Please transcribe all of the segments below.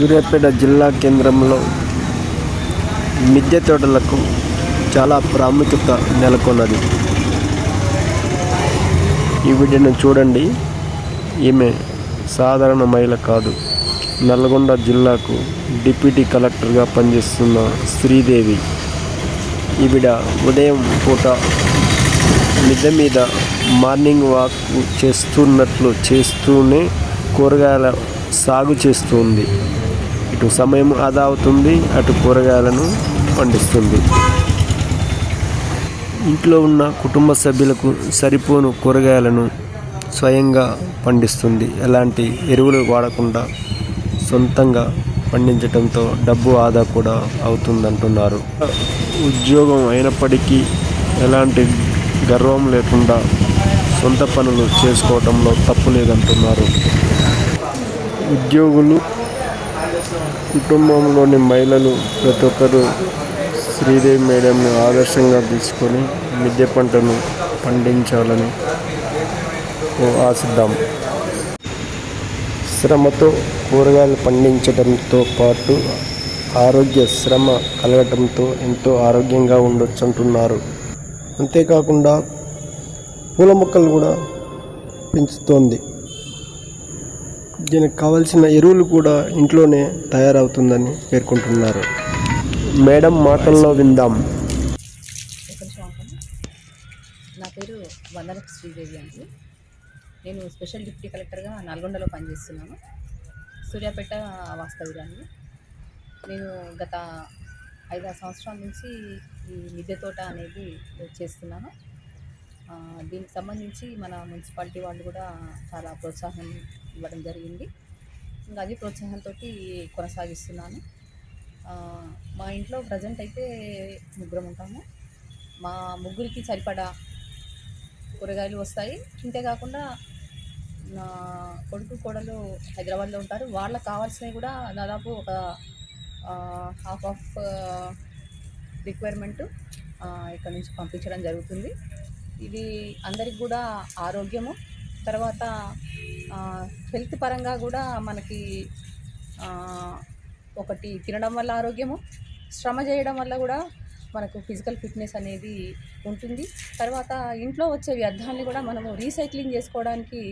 సూర్యాపేట జిల్లా కేంద్రంలో మిద్దె తోటలకు చాలా ప్రాముఖ్యత నెలకొన్నది. ఈ వీడియోను చూడండి. ఈమె సాధారణ మహిళ కాదు. నల్గొండ జిల్లాకు డిప్యూటీ కలెక్టర్గా పనిచేస్తున్న శ్రీదేవి. ఈవిడ ఉదయం పూట మిద్దె మీద మార్నింగ్ వాక్ చేస్తున్నట్లు చేస్తూనే కూరగాయల సాగు చేస్తుంది. ఇటు సమయం ఆదా అవుతుంది అటు కూరగాయలను పండిస్తుంది. ఇంట్లో ఉన్న కుటుంబ సభ్యులకు సరిపోను కూరగాయలను స్వయంగా పండిస్తుంది. ఎలాంటి ఎరువులు వాడకుండా సొంతంగా పండించడంతో డబ్బు ఆదా కూడా అవుతుందంటున్నారు. ఉద్యోగం అయినప్పటికీ ఎలాంటి గర్వం లేకుండా సొంత పనులు చేసుకోవడంలో తప్పు లేదంటున్నారు. ఉద్యోగులు కుటుంబంలోని మహిళలు ప్రతి ఒక్కరూ శ్రీదేవి మేడంను ఆదర్శంగా తీసుకొని మిద్దె పంటను పండించాలని ఆశిద్దాం. శ్రమతో కూరగాయలు పండించడంతో పాటు ఆరోగ్య శ్రమ కలగటంతో ఎంతో ఆరోగ్యంగా ఉండొచ్చు అంటున్నారు. అంతేకాకుండా పూల మొక్కలు కూడా పెంచుతోంది. దీనికి కావలసిన ఎరువులు కూడా ఇంట్లోనే తయారవుతుందని పేర్కొంటున్నారు. మేడం మాటల్లో విందాం. నా పేరు వందన శ్రీదేవి అండి. నేను స్పెషల్ డిప్యూటీ కలెక్టర్గా నల్గొండలో పనిచేస్తున్నాను. సూర్యాపేట వాస్తవ్యాన్ని నేను గత ఐదారు సంవత్సరాల నుంచి ఈ మిద్దె తోట అనేది చేస్తున్నాను. దీనికి సంబంధించి మన మున్సిపాలిటీ వాళ్ళు కూడా చాలా ప్రోత్సాహం ఇవ్వడం జరిగింది. ఇంకా అది ప్రోత్సాహంతో కొనసాగిస్తున్నాను మా ఇంట్లో ప్రజెంట్ అయితే ముగ్గురం ఉంటాము. మా ముగ్గురికి సరిపడా కూరగాయలు వస్తాయి. అంతేకాకుండా నా కొడుకు కోడలు హైదరాబాద్లో ఉంటారు. వాళ్ళకి కావాల్సినవి కూడా దాదాపు ఒక హాఫ్ ఆఫ్ రిక్వైర్మెంట్ ఇక్కడ నుంచి పంపించడం జరుగుతుంది. ఇది అందరికి కూడా ఆరోగ్యము. తర్వాత హెల్త్ పరంగా కూడా మనకి ఒకటి తినడం వల్ల ఆరోగ్యము శ్రమ చేయడం వల్ల కూడా మనకు ఫిజికల్ ఫిట్నెస్ అనేది ఉంటుంది. తర్వాత ఇంట్లో వచ్చే వ్యర్థాన్ని కూడా మనము రీసైక్లింగ్ చేసుకోవడానికి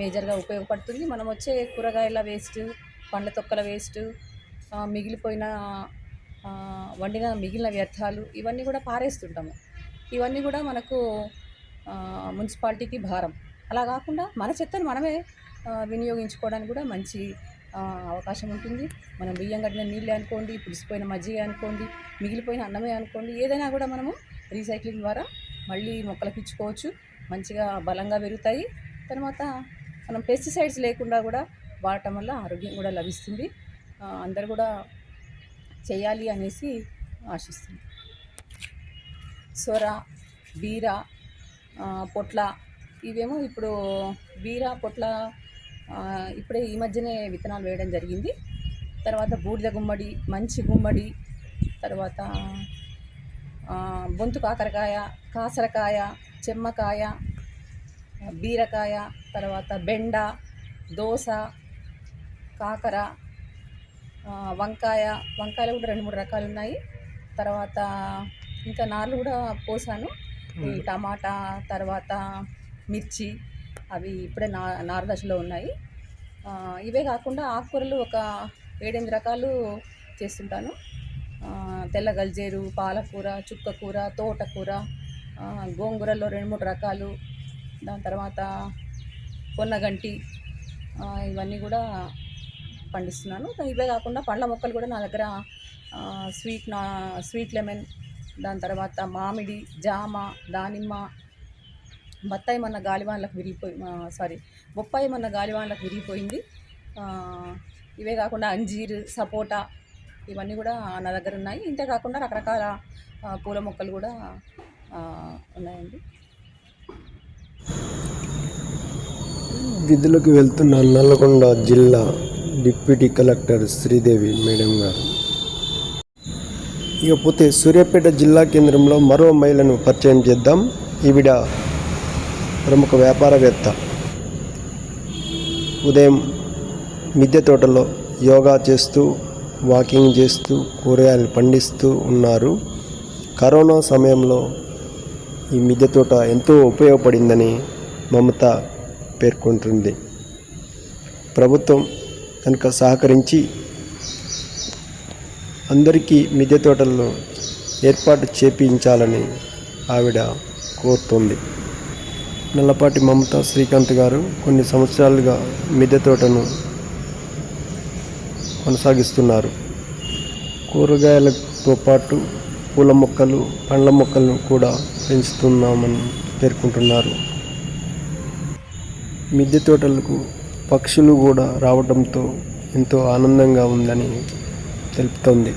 మేజర్గా ఉపయోగపడుతుంది. మనం వచ్చే కూరగాయల వేస్ట్ పండ్ల తొక్కల వేస్ట్ మిగిలిపోయిన వండిన మిగిలిన వ్యర్థాలు ఇవన్నీ కూడా పారేస్తుంటాము. ఇవన్నీ కూడా మనకు మున్సిపాలిటీకి భారం. అలా కాకుండా మన చెత్తను మనమే వినియోగించుకోవడానికి కూడా మంచి అవకాశం ఉంటుంది. మనం బియ్యం కట్టిన నీళ్ళే అనుకోండి పులిసిపోయిన మజ్జిగ అనుకోండి మిగిలిపోయిన అన్నమే అనుకోండి ఏదైనా కూడా మనము రీసైక్లింగ్ ద్వారా మళ్ళీ మొక్కలకు ఇచ్చుకోవచ్చు. మంచిగా బలంగా పెరుగుతాయి. తర్వాత మనం పెస్టిసైడ్స్ లేకుండా కూడా వాడటం వల్ల ఆరోగ్యం కూడా లభిస్తుంది. అందరు కూడా చేయాలి అనేసి ఆశిస్తుంది. సొర బీర పొట్ల ఇవేమో ఇప్పుడు బీర పొట్ల ఇప్పుడే ఈ మధ్యనే విత్తనాలు వేయడం జరిగింది. తర్వాత బూడిద గుమ్మడి మంచి గుమ్మడి తర్వాత బొంతు కాకరకాయ కాసరకాయ చెమ్మకాయ బీరకాయ తర్వాత బెండ దోస కాకర వంకాయ వంకాయలు కూడా రెండు మూడు రకాలు ఉన్నాయి. తర్వాత ఇంకా నార్లు కూడా పోసాను. ఈ టమాటా తర్వాత మిర్చి అవి ఇప్పుడే నా నారు దశలో ఉన్నాయి. ఇవే కాకుండా ఆకుకూరలు ఒక ఏడెనిమిది రకాలు చేస్తుంటాను. తెల్ల గల్జేరు పాలకూర చుక్కకూర తోటకూర గోంగూరలో రెండు మూడు రకాలు దాని తర్వాత పొన్నగంటి ఇవన్నీ కూడా పండిస్తున్నాను. ఇవే కాకుండా పండ్ల మొక్కలు కూడా నా దగ్గర స్వీట్ నా స్వీట్ లెమన్ దాని తర్వాత మామిడి జామ దానిమ్మ బత్తాయి మొన్న గాలివాన్లకు విరిగిపోయి సారీ బొప్పాయి మొన్న గాలివాన్లకు విరిగిపోయింది. ఇవే కాకుండా అంజీర్ సపోటా ఇవన్నీ కూడా నా దగ్గర ఉన్నాయి. ఇంతే కాకుండా రకరకాల పూల మొక్కలు కూడా ఉన్నాయండి. విధులకు వెళ్తున్న నల్గొండ జిల్లా డిప్యూటీ కలెక్టర్ శ్రీదేవి మేడం గారు. ఇకపోతే సూర్యాపేట జిల్లా కేంద్రంలో మరో మహిళను పరిచయం చేద్దాం. ఈవిడ ప్రముఖ వ్యాపారవేత్త. ఉదయం మిద్దె తోటలో యోగా చేస్తూ వాకింగ్ చేస్తూ కూరగాయలు పండిస్తూ ఉన్నారు. కరోనా సమయంలో ఈ మిద్దె తోట ఎంతో ఉపయోగపడిందని మమత పేర్కొంటుంది. ప్రభుత్వం కనుక సహకరించి అందరికీ మిద్దె తోటలను ఏర్పాటు చేపించాలని ఆవిడ కోరుతుంది. నల్లపాటి మమత శ్రీకాంత్ గారు కొన్ని సంవత్సరాలుగా మిద్దె తోటను కొనసాగిస్తున్నారు. కూరగాయలతో పాటు పూల మొక్కలు పండ్ల మొక్కలను కూడా పెంచుతున్నామని పేర్కొంటున్నారు. మిద్దె తోటలకు పక్షులు కూడా రావడంతో ఎంతో ఆనందంగా ఉందని తెలుపుతోంది.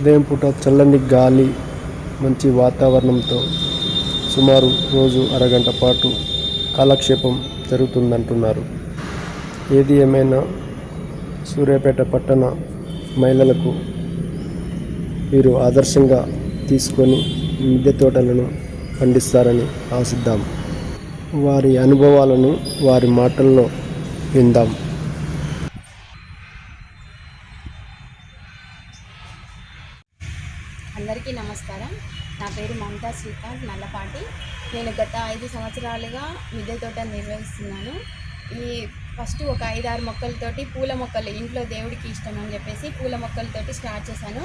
ఉదయం పూట చల్లని గాలి మంచి వాతావరణంతో సుమారు రోజు అరగంట పాటు కాలక్షేపం జరుగుతుందంటున్నారు. ఏది ఏమైనా సూర్యాపేట పట్టణ మహిళలకు వీరు ఆదర్శంగా తీసుకొని మిద్దె తోటలను పండిస్తారని ఆశిద్దాం. వారి అనుభవాలను వారి మాటల్లో విందాం. అందరికీ నమస్కారం. నా పేరు మమతా శ్రీకాంత్ నేను గత ఐదు సంవత్సరాలుగా మిద్దె తోట నిర్వహిస్తున్నాను. ఈ ఫస్ట్ ఒక ఐదారు మొక్కలతోటి పూల మొక్కలు ఇంట్లో దేవుడికి ఇష్టం అని చెప్పేసి పూల మొక్కలతోటి స్టార్ట్ చేశాను.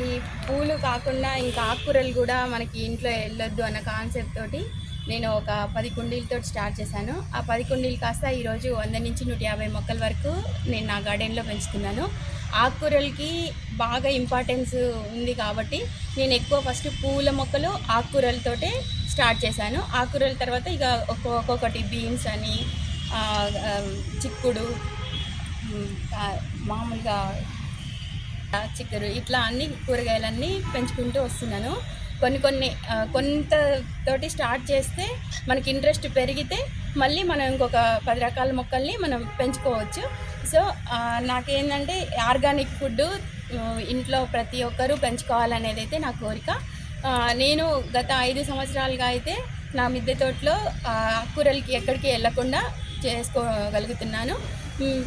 ఈ పూలు కాకుండా ఇంకా ఆకుకూరలు కూడా మనకి ఇంట్లో వెళ్ళొద్దు అన్న కాన్సెప్ట్ తోటి నేను ఒక పది కుండీలతో స్టార్ట్ చేశాను. ఆ పది కుండీలు కాస్త ఈరోజు వంద నుంచి నూట యాభై మొక్కల వరకు నేను నా గార్డెన్లో పెంచుతున్నాను. ఆకుకూరలకి బాగా ఇంపార్టెన్స్ ఉంది కాబట్టి నేను ఎక్కువ ఫస్ట్ పూల మొక్కలు ఆకుకూరలతోటే స్టార్ట్ చేశాను. ఆకుకూరల తర్వాత ఇక ఒక్కొక్కటి బీన్స్ అని చిక్కుడు మామూలుగా చిక్కుడు ఇట్లా అన్ని కూరగాయలన్నీ పెంచుకుంటూ వస్తున్నాను. కొన్ని కొన్ని కొంత తోటి స్టార్ట్ చేస్తే మనకి ఇంట్రెస్ట్ పెరిగితే మళ్ళీ మనం ఇంకొక పది రకాల మొక్కల్ని మనం పెంచుకోవచ్చు. సో నాకేంటంటే ఆర్గానిక్ ఫుడ్ ఇంట్లో ప్రతి ఒక్కరూ పెంచుకోవాలనేది అయితే నా కోరిక. నేను గత ఐదు సంవత్సరాలుగా అయితే నా మిద్దె తోటలో ఆకుకూరలకి ఎక్కడికి వెళ్ళకుండా చేసుకోగలుగుతున్నాను. మ్,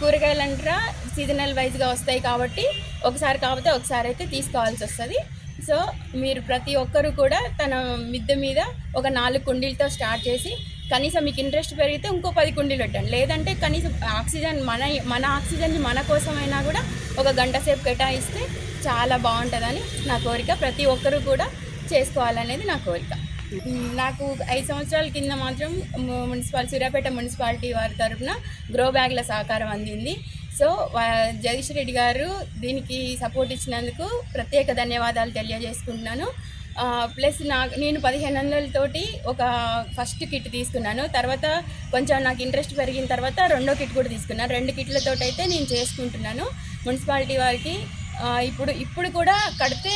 కూరగాయలు అంటారా సీజనల్ వైజ్గా వస్తాయి కాబట్టి ఒకసారి కాకపోతే ఒకసారి అయితే తీసుకోవాల్సి వస్తుంది. సో మీరు ప్రతి ఒక్కరు కూడా తన మిద్దె మీద ఒక నాలుగు కుండీలతో స్టార్ట్ చేసి కనీసం మీకు ఇంట్రెస్ట్ పెరిగితే ఇంకో పది కుండీలు పెట్టండి. లేదంటే కనీసం ఆక్సిజన్ మన మన ఆక్సిజన్ మన కోసమైనా కూడా ఒక గంట సేపు కేటాయిస్తే చాలా బాగుంటుందని నా కోరిక. ప్రతి ఒక్కరూ కూడా చేసుకోవాలనేది నా కోరిక. నాకు ఐదు సంవత్సరాల కింద మాత్రం ము- మున్సిపాల్ సూర్యాపేట మున్సిపాలిటీ వారి తరఫున గ్రో బ్యాగ్ల సహకారం అందింది. సో జగదీష్ రెడ్డి గారు దీనికి సపోర్ట్ ఇచ్చినందుకు ప్రత్యేక ధన్యవాదాలు తెలియజేసుకుంటున్నాను. ప్లస్ నా నేను పదిహేను వందలతోటి ఒక ఫస్ట్ కిట్ తీసుకున్నాను. తర్వాత కొంచెం నాకు ఇంట్రెస్ట్ పెరిగిన తర్వాత రెండో కిట్ కూడా తీసుకున్నాను. రెండు కిట్లతో అయితే నేను చేసుకుంటున్నాను. మున్సిపాలిటీ వారికి ఇప్పుడు ఇప్పుడు కూడా కడితే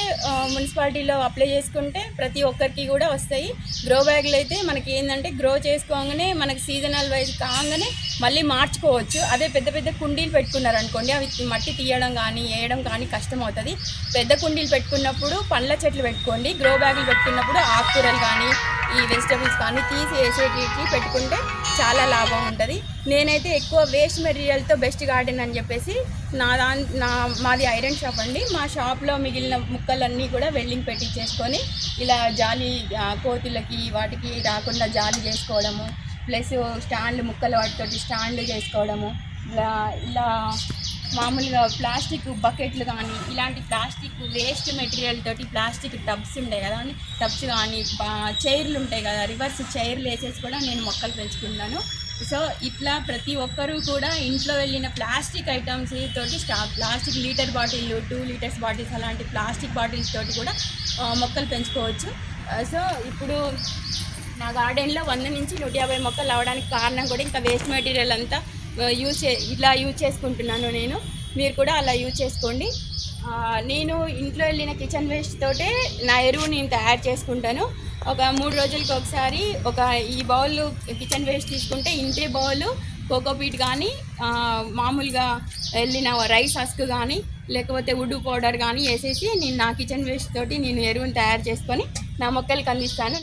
మున్సిపాలిటీలో అప్లై చేసుకుంటే ప్రతి ఒక్కరికి కూడా వస్తాయి. గ్రో బ్యాగులు అయితే మనకి ఏంటంటే గ్రో చేసుకోగానే మనకి సీజనల్ వైజ్ కాగానే మళ్ళీ మార్చుకోవచ్చు. అదే పెద్ద పెద్ద కుండీలు పెట్టుకున్నారు అనుకోండి అవి మట్టి తీయడం కానీ వేయడం కానీ కష్టం అవుతుంది పెద్ద కుండీలు పెట్టుకున్నప్పుడు పండ్ల చెట్లు పెట్టుకోండి. గ్రో బ్యాగులు పెట్టుకున్నప్పుడు ఆకుకూరలు కానీ ఈ వెజిటబుల్స్ కానీ తీసి వేసేటికి పెట్టుకుంటే చాలా లాభం ఉంటుంది. నేనైతే ఎక్కువ వేస్ట్ మెటీరియల్తో బెస్ట్ గార్డెన్ అని చెప్పేసి నా నా మాది ఐరన్ షాప్ అండి. మా షాప్లో మిగిలిన ముక్కలన్నీ కూడా వెల్డింగ్ పెట్టించేసుకొని ఇలా జాలి కోతులకి వాటికి రాకుండా జాలి చేసుకోవడము ప్లస్ స్టాండ్ ముక్కలు వాటితోటి స్టాండ్ చేసుకోవడము ఇలా ఇలా మామూలుగా ప్లాస్టిక్ బకెట్లు కానీ ఇలాంటి ప్లాస్టిక్ వేస్ట్ మెటీరియల్ తోటి ప్లాస్టిక్ టబ్స్ ఉంటాయి కదా టబ్స్ కానీ చైర్లు ఉంటాయి కదా రివర్స్ చైర్లు వేసేసి కూడా నేను మొక్కలు పెంచుకున్నాను సో ఇట్లా ప్రతి ఒక్కరూ కూడా ఇంట్లో వెళ్ళిన ప్లాస్టిక్ ఐటమ్స్ తోటి స్టా plastic litre bottle two litres bottles అలాంటి ప్లాస్టిక్ బాటిల్స్ తోటి కూడా మొక్కలు పెంచుకోవచ్చు. సో ఇప్పుడు నా గార్డెన్లో వంద నుంచి నూట యాభై మొక్కలు అవడానికి కారణం కూడా ఇంకా వేస్ట్ మెటీరియల్ అంతా యూజ్ చే ఇలా యూజ్ చేసుకుంటున్నాను నేను. మీరు కూడా అలా యూజ్ చేసుకోండి. నేను ఇంట్లో వెళ్ళిన కిచెన్ వేస్ట్ తోటే నా ఎరువు నేను తయారు చేసుకుంటాను. ఒక మూడు రోజులకి ఒకసారి ఒక ఈ బౌల్ కిచెన్ వేస్ట్ తీసుకుంటే ఇంతే బౌల్ కోకోపీట్ కానీ మామూలుగా వెళ్ళిన రైస్ హస్క్ కానీ లేకపోతే వుడ్ పౌడర్ కానీ వేసేసి నేను నా కిచెన్ వేస్ట్ తోటి నేను ఎరువుని తయారు చేసుకొని నా మొక్కలకు అందిస్తాను.